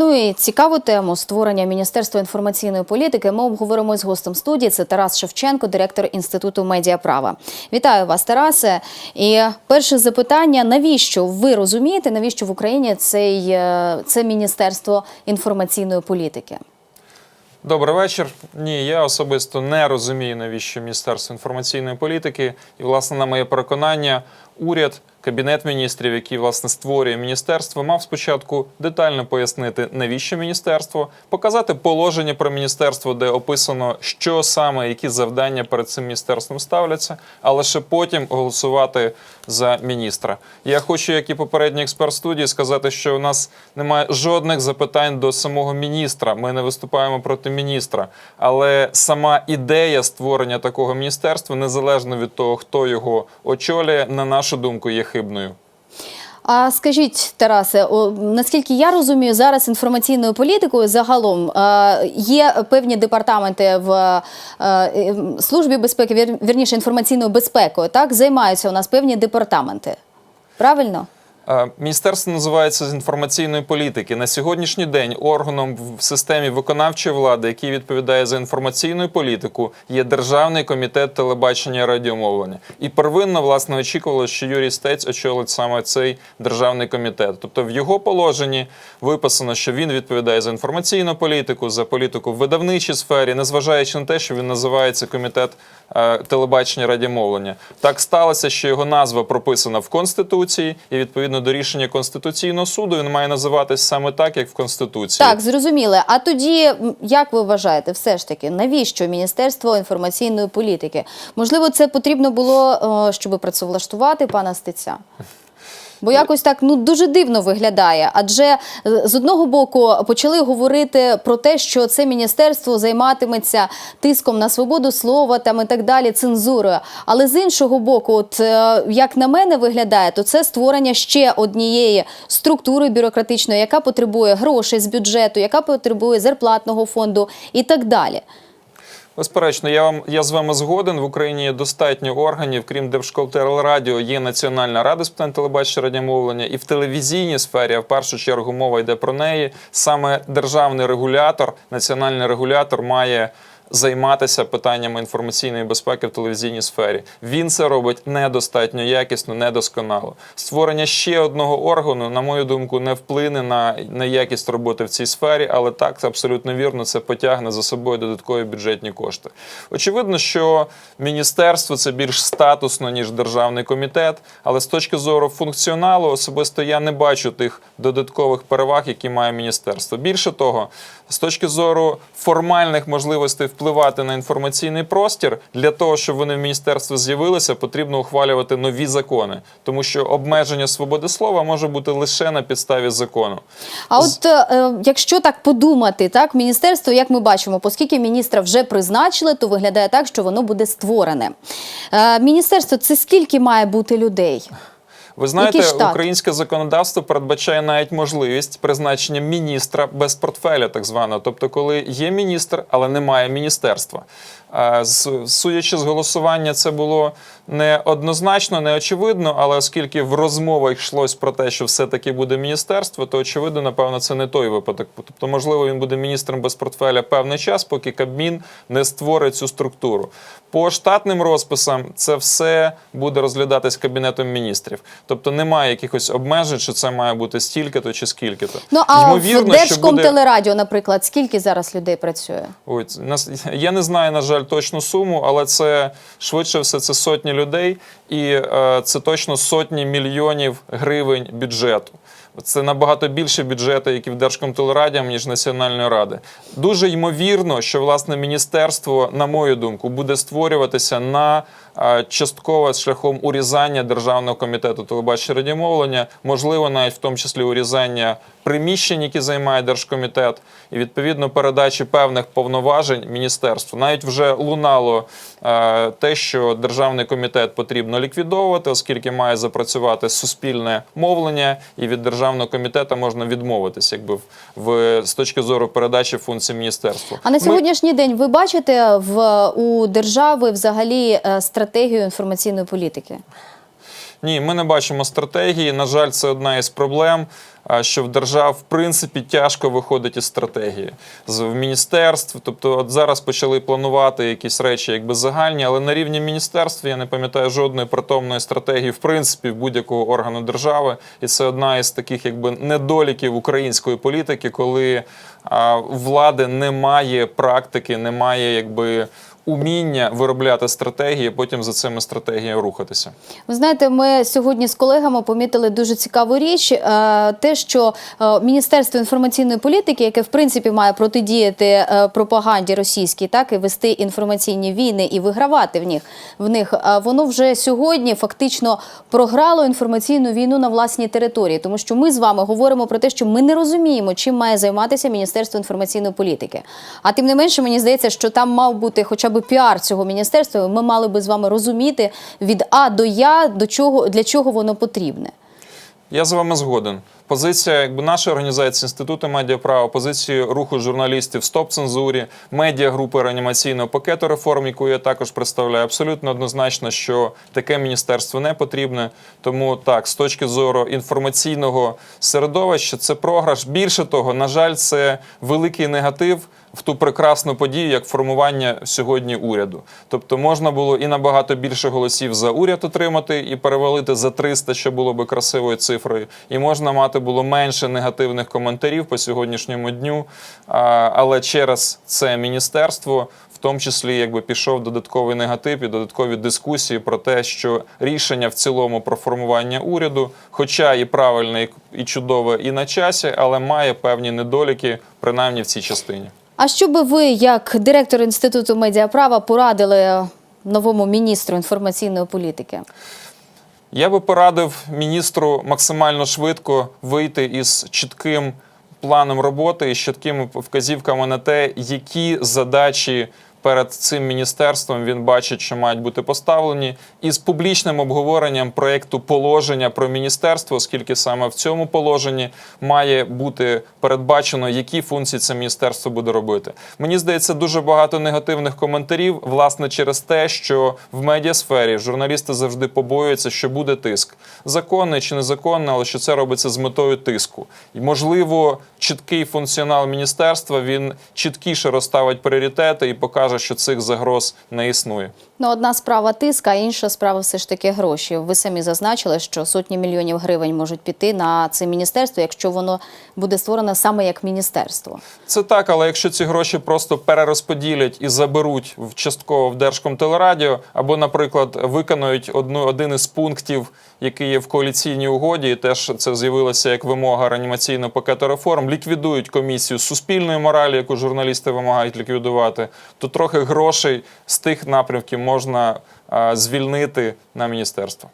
Ну і цікаву тему створення Міністерства інформаційної політики ми обговоримо з гостем студії. Це Тарас Шевченко, директор Інституту медіаправа. Вітаю вас, Тарасе. І перше запитання: навіщо ви розумієте, навіщо в Україні цей, е, це Міністерство інформаційної політики? Добрий вечір. Ні, я особисто не розумію, навіщо Міністерство інформаційної політики. І, власне, на моє переконання, уряд, кабінет міністрів, який власне створює міністерство, мав спочатку детально пояснити, навіщо міністерство, показати положення про міністерство, де описано, що саме, які завдання перед цим міністерством ставляться, а лише потім голосувати за міністра. Я хочу, як і попередній експерт студії, сказати, що у нас немає жодних запитань до самого міністра. Ми не виступаємо проти міністра. Але сама ідея створення такого міністерства, незалежно від того, хто його очолює, на нашу думку, є хибною. А скажіть, Тарасе, о, наскільки я розумію, зараз інформаційною політикою загалом е, є певні департаменти в е, службі безпеки, вір- вірніше інформаційною безпекою. Так займаються у нас певні департаменти. Правильно? Е, Міністерство називається з інформаційної політики. На сьогоднішній день органом в системі виконавчої влади, який відповідає за інформаційну політику, є Державний комітет телебачення і радіомовлення. І первинно, власне, очікувалося, що Юрій Стець очолить саме цей державний комітет. Тобто в його положенні виписано, що він відповідає за інформаційну політику, за політику в видавничій сфері, незважаючи на те, що він називається комітет е, телебачення і радіомовлення. Так сталося, що його назва прописана в Конституції, і відповідно до рішення Конституційного суду він має називатись саме так, як в Конституції. Так, зрозуміле. А тоді, як ви вважаєте, все ж таки, навіщо Міністерство інформаційної політики? Можливо, це потрібно було, е, щоб працевлаштувати пана Стеця? Бо якось так ну дуже дивно виглядає. Адже е, з одного боку почали говорити про те, що це міністерство займатиметься тиском на свободу слова там і так далі, цензурою. Але з іншого боку, от е, як на мене виглядає, то це створення ще однієї структури бюрократичної, яка потребує грошей з бюджету, яка потребує зарплатного фонду і так далі. Безперечно, я вам я з вами згоден. В Україні достатньо органів, крім Держколтелрадіо, є Національна рада з питань телебачення радіомовлення, і в телевізійній сфері, а в першу чергу мова йде про неї. Саме державний регулятор, національний регулятор має. Займатися питаннями інформаційної безпеки в телевізійній сфері. Він це робить недостатньо якісно, недосконало. Створення ще одного органу, на мою думку, не вплине на, на якість роботи в цій сфері, але так це абсолютно вірно. Це потягне за собою додаткові бюджетні кошти. Очевидно, що міністерство це більш статусно ніж державний комітет, але з точки зору функціоналу, особисто я не бачу тих додаткових переваг, які має міністерство. Більше того, з точки зору формальних можливостей впливати на інформаційний простір, для того, щоб вони в міністерстві з'явилися, потрібно ухвалювати нові закони, тому що обмеження свободи слова може бути лише на підставі закону. А от е, якщо так подумати, так міністерство, як ми бачимо, оскільки міністра вже призначили, то виглядає так, що воно буде створене. Е, міністерство це скільки має бути людей? Ви знаєте, українське законодавство передбачає навіть можливість призначення міністра без портфеля, так званого. Тобто, коли є міністр, але немає міністерства. Судячи з голосування, це було не однозначно, не очевидно, але оскільки в розмовах йшлось про те, що все-таки буде міністерство, то очевидно, напевно, це не той випадок. Тобто, можливо, він буде міністром без портфеля певний час, поки Кабмін не створить цю структуру. По штатним розписам це все буде розглядатись кабінетом міністрів. Тобто немає якихось обмежень, що це має бути стільки-то чи скільки-то. Ну а Ймовірно, в Держкомтелерадіо, буде- наприклад, скільки зараз людей працює? Ой, я не знаю, на жаль, точну суму, але це швидше все це сотні людей, і е, це точно сотні мільйонів гривень бюджету. Це набагато більше бюджету, як і в Держкомтелераді, ніж Національної ради. Дуже ймовірно, що власне міністерство, на мою думку, буде створюватися на частково шляхом урізання Державного комітету телебачення радіомовлення, можливо, навіть в тому числі урізання приміщень, які займає Держкомітет, і відповідно передачі певних повноважень міністерству. Навіть вже лунало те, що державний комітет потрібно ліквідовувати, оскільки має запрацювати суспільне мовлення, і від державного комітету можна відмовитись, якби в, в з точки зору передачі функцій міністерства. А на Ми- сьогоднішній день ви бачите в у держави взагалі е, стратегію інформаційної політики? Ні, ми не бачимо стратегії. На жаль, це одна із проблем. Що в держав в принципі тяжко виходить із стратегії з міністерств. Тобто, от зараз почали планувати якісь речі, якби загальні, але на рівні міністерств я не пам'ятаю жодної притомної стратегії, в принципі, будь-якого органу держави. І це одна із таких, якби недоліків української політики, коли влади немає практики, немає якби уміння виробляти стратегії, потім за цими стратегіями рухатися. Ви знаєте, ми сьогодні з колегами помітили дуже цікаву річ: е, те, що е, Міністерство інформаційної політики, яке в принципі має протидіяти е, пропаганді російській, так і вести інформаційні війни і вигравати в них в них, воно вже сьогодні фактично програло інформаційну війну на власній території, тому що ми з вами говоримо про те, що ми не розуміємо, чим має займатися Міністерство інформаційної політики. А тим не менше, мені здається, що там мав бути хоча б піар цього міністерства. Ми мали би з вами розуміти від А до Я до чого для чого воно потрібне. Я з вами згоден. Позиція, якби нашої організації Інституту медіаправа, позиції руху журналістів Стоп цензурі, медіа групи реанімаційного пакету реформ, яку я також представляю, абсолютно однозначно, що таке міністерство не потрібне. Тому так, з точки зору інформаційного середовища, це програш. Більше того, на жаль, це великий негатив. В ту прекрасну подію, як формування сьогодні уряду, тобто можна було і набагато більше голосів за уряд отримати і перевалити за 300, що було би красивою цифрою, і можна мати було менше негативних коментарів по сьогоднішньому дню. Але через це міністерство, в тому числі, якби пішов додатковий негатив і додаткові дискусії про те, що рішення в цілому про формування уряду, хоча і правильне, і чудове, і на часі, але має певні недоліки, принаймні в цій частині. А що би ви, як директор інституту медіаправа, порадили новому міністру інформаційної політики? Я би порадив міністру максимально швидко вийти із чітким планом роботи і чіткими вказівками на те, які задачі перед цим міністерством він бачить, що мають бути поставлені, і з публічним обговоренням проєкту положення про міністерство, оскільки саме в цьому положенні має бути передбачено, які функції це міністерство буде робити. Мені здається, дуже багато негативних коментарів, власне, через те, що в медіасфері журналісти завжди побоюються, що буде тиск. Законний чи незаконний, але що це робиться з метою тиску. І, можливо, чіткий функціонал міністерства він чіткіше розставить пріоритети і покаже, що цих загроз не існує. Ну, одна справа тиск, а інша справа все ж таки гроші. Ви самі зазначили, що сотні мільйонів гривень можуть піти на це міністерство, якщо воно буде створено саме як міністерство. Це так, але якщо ці гроші просто перерозподілять і заберуть в частково в Держкомтелерадіо, або, наприклад, виконують одну один із пунктів, який є в коаліційній угоді, і теж це з'явилося як вимога реанімаційного пакету реформ, ліквідують комісію суспільної моралі, яку журналісти вимагають ліквідувати, то трохи грошей з тих напрямків можна звільнити на міністерство.